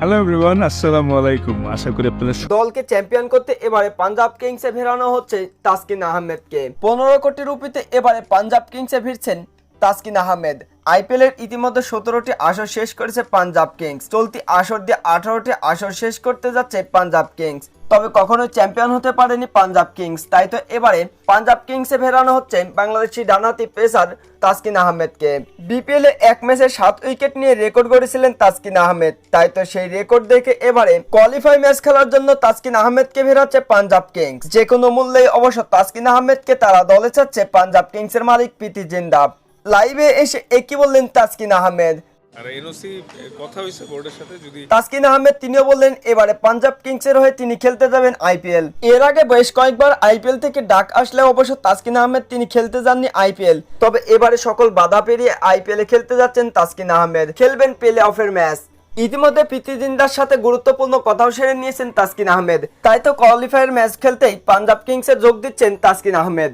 Hello everyone আসসালামু আলাইকুম আশা করি আপনাদের দলকে চ্যাম্পিয়ন করতে এবারে পাঞ্জাব কিংসে ভেরানো হচ্ছে তাসকিন আহমেদকে। পনেরো কোটি রুপিতে এবারে পাঞ্জাব কিংসে ভিড়ছেন তাসকিন আহমেদ। আইপিএল এর ইতিমধ্যে সতেরোটি আসর শেষ করেছে পাঞ্জাব কিংস। চলতি আসর দিয়ে আঠারোটি আসর শেষ করতে যাচ্ছে পাঞ্জাব কিংস। তবে কখনোই চ্যাম্পিয়ন হতে পারেনি পাঞ্জাব কিংস। তাই তো এবারে পাঞ্জাব কিংসে ফেরানো হচ্ছে বাংলাদেশি ডানাতি পেসার তাসকিন আহমেদকে। বিপিএল এ এক ম্যাচে সাত উইকেট নিয়ে রেকর্ড গড়েছিলেন তাসকিন আহমেদ। তাই তো সেই রেকর্ড দেখে এবারে কোয়ালিফাই ম্যাচ খেলার জন্য তাসকিন আহমেদকে ফেরাচ্ছে পাঞ্জাব কিংস। যে কোনো মূল্যে অবশ্য তাসকিন আহমেদকে তারা দলে চাচ্ছে পাঞ্জাব কিংসের মালিক প্রীতি জিন্দা লাইভে এসে একই বললেন তাসকিন আহমেদ? তাসকিন তিনিও বললেন এবারে পাঞ্জাব কিংসের হয়ে তিনি খেলতে যাবেন আইপিএল। এর আগে বেশ কয়েকবার আইপিএল থেকে ডাক আসলে অবশ্য তাসকিন আহমেদ তিনি খেলতে যাননি আইপিএল। তবে এবারে সকল বাধা পেরিয়ে আইপিএল খেলতে যাচ্ছেন তাসকিন আহমেদ। খেলবেন প্লে অফের ম্যাচ ইতিমধ্যে সাথে গুরুত্বপূর্ণ কথাও সেরে নিয়েছেন তাসকিন আহমেদ। তাই তো কোয়ালিফায়ার ম্যাচ খেলতেই পাঞ্জাব কিংসে যোগ দিচ্ছেন তাসকিন আহমেদ।